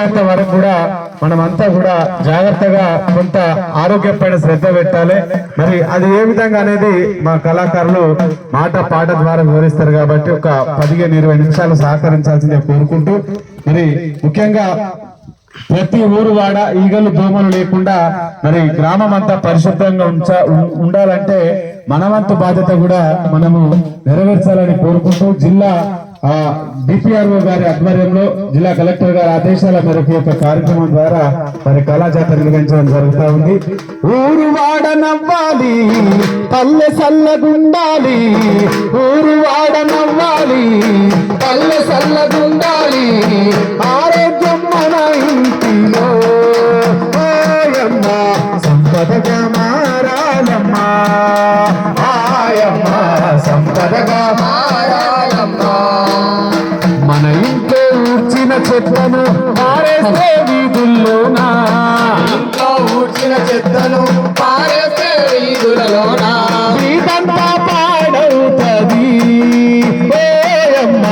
అయిపోయేంత వరకు కూడా మనమంతా కూడా జాగ్రత్తగా కొంత ఆరోగ్యపైన శ్రద్ధ పెట్టాలి. మరి అది ఏ విధంగా అనేది మా కళాకారులు మాట పాట ద్వారా వివరిస్తారు కాబట్టి ఒక పదిహేను ఇరవై నిమిషాలు సహకరించాల్సిందే కోరుకుంటూ. మరి ముఖ్యంగా ప్రతి ఊరు వాడ ఈగలు దోమలు లేకుండా మరి గ్రామం అంతా పరిశుభ్రంగా ఉంచ ఉండాలంటే మనవంతు బాధ్యత కూడా మనము నెరవేర్చాలని కోరుకుంటూ జిల్లా డిపిఆర్ఓ గారి ఆధ్వర్యంలో జిల్లా కలెక్టర్ గారి ఆదేశాల మేరకు యొక్క కార్యక్రమం ద్వారా మరి కళాజాత నిర్వహించడం జరుగుతూ ఉంది. ఊరు వాడ నవ్వాలి పల్లె సల్లగుండాలి. ఊరు వాడ నవ్వాలి పల్లె సల్లగుండాలి. ఆరోగ్యం మన ఇంటిలో. సంపదగా మారాలమ్మా. ఆయమ్మ సంపదగా మారా చెట్లను పారేస్తే వీధుల్లోనా? ఇంట్లో ఊడ్చిన చెత్తను పారేస్తే వీధులలోన? వీధంతా పాడవుతది. ఓయమ్మ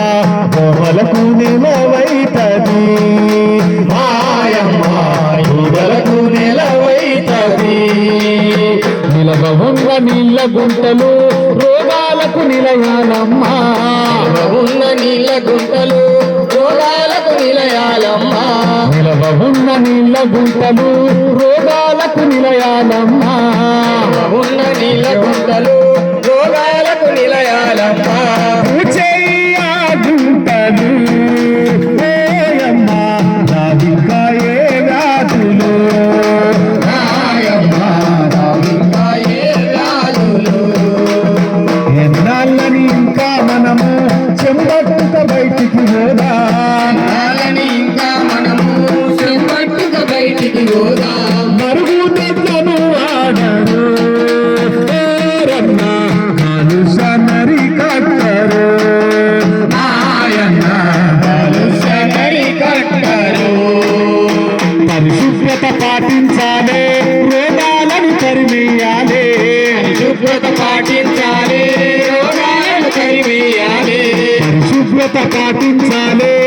దోమలకు నిలవైతది. మాయమ్మ నిలవైతది. ఉన్న నీళ్ళ గుంటలు రోగాలకు నిలయాలమ్మా. ఉన్న నీళ్ళ గుంటలు నిలవ ఉన్న నీళ్ళ గుంటలు రోగాలకు నిలయాలమ్మా. ఉన్న నీళ్ళ గుంటలు రోగాలకు నిలయాలమ్మా. ఎన్నాళ్ళని ఇంకా మనము చెంబట్టుక బయటికి పోదా. पाटील झाले